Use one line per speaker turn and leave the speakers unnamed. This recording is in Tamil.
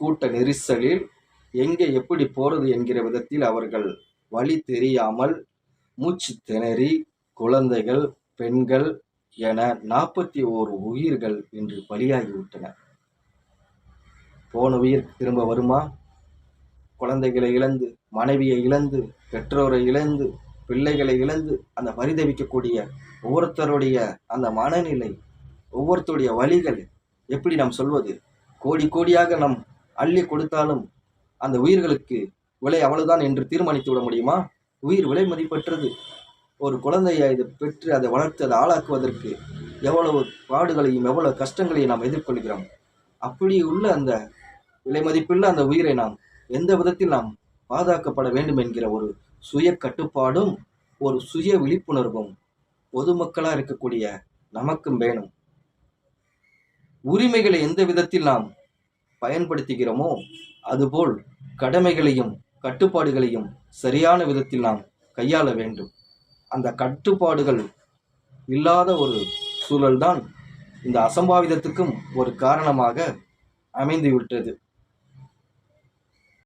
கூட்ட நெரிசலில் எங்கே எப்படி போறது என்கிற விதத்தில் அவர்கள் வழி தெரியாமல் மூச்சு திணறி குழந்தைகள் பெண்கள் என நாற்பத்தி ஓரு உயிர்கள் இன்று பலியாகிவிட்டன. போன உயிர் திரும்ப வருமா? குழந்தைகளை இழந்து மனைவியை இழந்து பெற்றோரை இழந்து பிள்ளைகளை இழந்து அந்த பரிதவிக்கக்கூடிய ஒவ்வொருத்தருடைய அந்த மனநிலை ஒவ்வொருத்தருடைய வழிகள் எப்படி நாம் சொல்வது? கோடி கோடியாக நம் அள்ளி கொடுத்தாலும் அந்த உயிர்களுக்கு விலை அவ்வளவுதான் என்று தீர்மானித்து விட முடியுமா? உயிர் விலை மதிப்பற்றது. ஒரு குழந்தையை இதை பெற்று அதை வளர்த்து அதை ஆளாக்குவதற்கு எவ்வளவு பாடுகளையும் எவ்வளவு கஷ்டங்களையும் நாம் எதிர்கொள்கிறோம். அப்படி உள்ள அந்த விலை மதிப்புள்ள அந்த உயிரை நாம் எந்த விதத்தில் நாம் பாதுகாக்கப்பட வேண்டும் என்கிற ஒரு சுய கட்டுப்பாடும் ஒரு சுய விழிப்புணர்வும் பொதுமக்களாக இருக்கக்கூடிய நமக்கும் வேணும். உரிமைகளை எந்த விதத்தில் நாம் பயன்படுத்துகிறோமோ அதுபோல் கடமைகளையும் கட்டுப்பாடுகளையும் சரியான விதத்தில் நாம் கையாள வேண்டும். அந்த கட்டுப்பாடுகள் இல்லாத ஒரு சூழல்தான் இந்த அசம்பாவிதத்துக்கும் ஒரு காரணமாக அமைந்துவிட்டது.